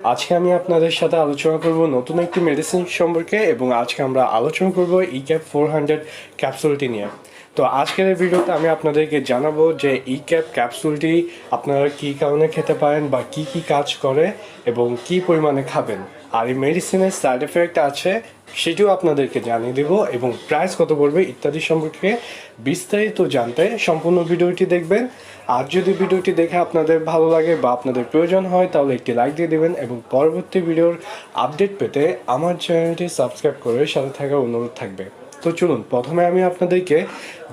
আজকে আমি আপনাদের সাথে আলোচনা করব নতুন একটি মেডিসিন সম্পর্কে এবং আজকে আমরা আলোচনা করব ই ক্যাপ ফোর হান্ড্রেড ক্যাপসুলটি নিয়ে। তো আজকের এই ভিডিওতে আমি আপনাদেরকে জানাব যে ই ক্যাপ ক্যাপসুলটি আপনারা কী কারণে খেতে পারেন বা কি কি কাজ করে এবং কি পরিমাণে খাবেন। আর এই মেডিসিনের সাইড এফেক্ট আছে, সেটিও আপনাদেরকে জানিয়ে দেব এবং প্রাইস কত পড়বে ইত্যাদি সম্পর্কে বিস্তারিত জানতে সম্পূর্ণ ভিডিওটি দেখবেন। আর যদি ভিডিওটি দেখে আপনাদের ভালো লাগে বা আপনাদের প্রয়োজন হয়, তাহলে একটি লাইক দিয়ে দেবেন এবং পরবর্তী ভিডিওর আপডেট পেতে আমার চ্যানেলটি সাবস্ক্রাইব করে সাথে থাকার অনুরোধ থাকবে। তো চলুন, প্রথমে আমি আপনাদেরকে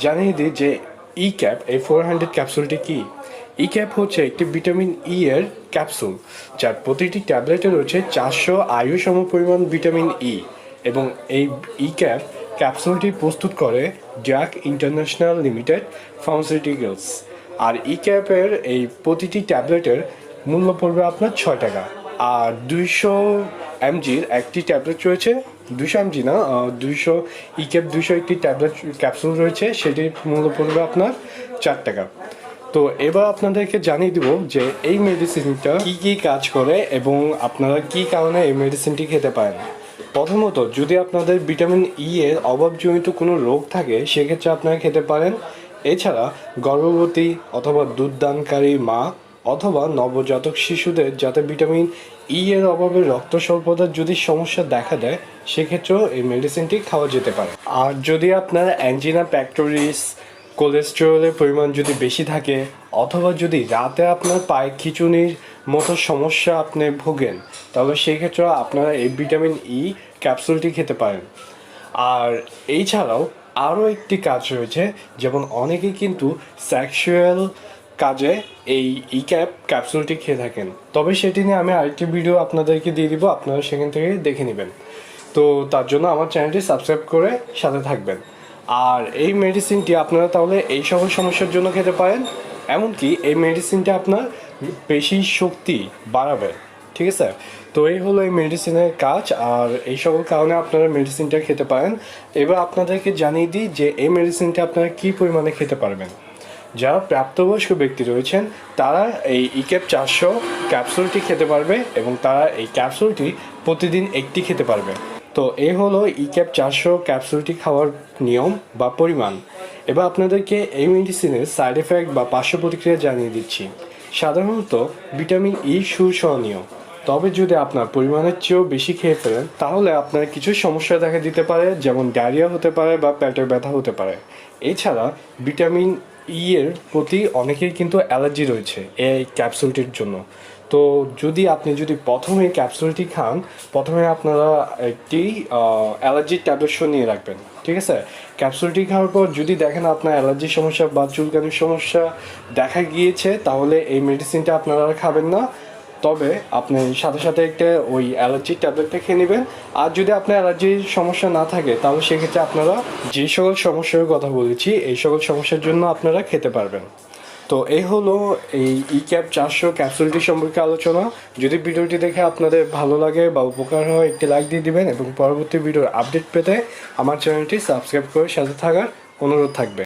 জানিয়ে দিই যে ই ক্যাপ এই ফোর হান্ড্রেড ক্যাপসুলটি কী? ই ক্যাপ হচ্ছে একটি ভিটামিন ই এর ক্যাপসুল, যার প্রতিটি ট্যাবলেটে রয়েছে চারশো আয়ু সম পরিমাণ ভিটামিন ই এবং এই ই ক্যাপ ক্যাপসুলটি প্রস্তুত করে ড্রাগ ইন্টারন্যাশনাল লিমিটেড ফার্মাসিউটিক্যালস। আর ই ক্যাপের এই প্রতিটি ট্যাবলেটের মূল্য পড়বে আপনার ছয় টাকা। আর দুইশো এমজির একটি ট্যাবলেট রয়েছে দুশো এমজি না দুইশো ই ক্যাপ দুইশো একটি ট্যাবলেট, ক্যাপসুল রয়েছে, সেটির মূল্য পড়বে আপনার চার টাকা। তো এবার আপনাদেরকে জানিয়ে দিব যে এই মেডিসিনটা কি কি কাজ করে এবং আপনারা কি কারণে এই মেডিসিনটি খেতে পারেন। প্রথমত, যদি আপনাদের ভিটামিন ই এর অভাবজনিত কোনো রোগ থাকে, সেক্ষেত্রে আপনারা খেতে পারেন। এছাড়া গর্ভবতী অথবা দুধদানকারী মা অথবা নবজাতক শিশুদের যাতে ভিটামিন ই এর অভাবে রক্ত স্বল্পতার যদি সমস্যা দেখা দেয়, সেক্ষেত্রেও এই মেডিসিনটি খাওয়া যেতে পারে। আর যদি আপনার অ্যাঞ্জিনা প্যাক্টোরিস কোলেস্টেরলের পরিমাণ যদি বেশি থাকে, অথবা যদি রাতে আপনার পায়ে খিচুনির মতো সমস্যা আপনি ভোগেন, তাহলে সেই ক্ষেত্রে আপনারা এই ভিটামিন ই ক্যাপসুলটি খেতে পারেন। আর এই ছাড়াও আরও একটি কাজ রয়েছে, যেমন অনেকেই কিন্তু সেক্সুয়াল কাজে এই ই ক্যাপ ক্যাপসুলটি খেয়ে থাকেন। তবে সেটি নিয়ে আমি আরেকটি ভিডিও আপনাদেরকে দিয়ে দিব, আপনারা সেখান থেকে দেখে নেবেন। তো তার জন্য আমার চ্যানেলটি সাবস্ক্রাইব করে সাথে থাকবেন। আর এই মেডিসিনটি আপনারা তাহলে এই সকল সমস্যার জন্য খেতে পারেন, এমনকি এই মেডিসিনটা আপনার পেশি শক্তি বাড়াবে, ঠিক আছে? তো এই হলো এই মেডিসিনের কাজ, আর এই সকল কারণে আপনারা মেডিসিনটা খেতে পারেন। এবার আপনাদেরকে জানিয়ে দিই যে এই মেডিসিনটা আপনারা কী পরিমাণে খেতে পারবেন। যারা প্রাপ্তবয়স্ক ব্যক্তি রয়েছেন, তারা এই ইকেপ চারশো ক্যাপসুলটি খেতে পারবে এবং তারা এই ক্যাপসুলটি প্রতিদিন একটি খেতে পারবে। তো এই হলো ই ক্যাপ চারশো ক্যাপসুলটি খাওয়ার নিয়ম বা পরিমাণ। এবার আপনাদেরকে এই মেডিসিনের সাইড এফেক্ট বা পার্শ্ব প্রতিক্রিয়া জানিয়ে দিচ্ছি। সাধারণত ভিটামিন ই সুসহনীয়। তবে যদি আপনার পরিমাণের চেয়েও বেশি খেয়ে ফেলেন, তাহলে আপনার কিছু সমস্যা দেখা দিতে পারে, যেমন ডায়রিয়া হতে পারে বা পেটের ব্যথা হতে পারে। এছাড়া ভিটামিন ই এর প্রতি অনেকের কিন্তু অ্যালার্জি রয়েছে এই ক্যাপসুলটির জন্য। তো যদি আপনি যদি প্রথমে ক্যাপসুলটি খান, প্রথমে আপনারা একটি অ্যালার্জির ট্যাবলেট নিয়ে রাখবেন, ঠিক আছে? ক্যাপসুলটি খাওয়ার পর যদি দেখেন আপনার অ্যালার্জির সমস্যা বা চুলকানির সমস্যা দেখা গিয়েছে, তাহলে এই মেডিসিনটা আপনারা খাবেন না। তবে আপনি সাথে সাথে একটা ওই অ্যালার্জির ট্যাবলেটটা খেয়ে নেবেন। আর যদি আপনার অ্যালার্জির সমস্যা না থাকে, তাহলে সেক্ষেত্রে আপনারা যে সকল সমস্যার কথা বলেছি, এই সকল সমস্যার জন্য আপনারা খেতে পারবেন। তো এই হলো এই ই ক্যাপ চারশো ক্যাপসুলটি সম্পর্কে আলোচনা। যদি ভিডিওটি দেখে আপনাদের ভালো লাগে বা উপকার হয়, একটি লাইক দিয়ে দিবেন এবং পরবর্তী ভিডিওর আপডেট পেতে আমার চ্যানেলটি সাবস্ক্রাইব করে সাথে থাকার অনুরোধ থাকবে।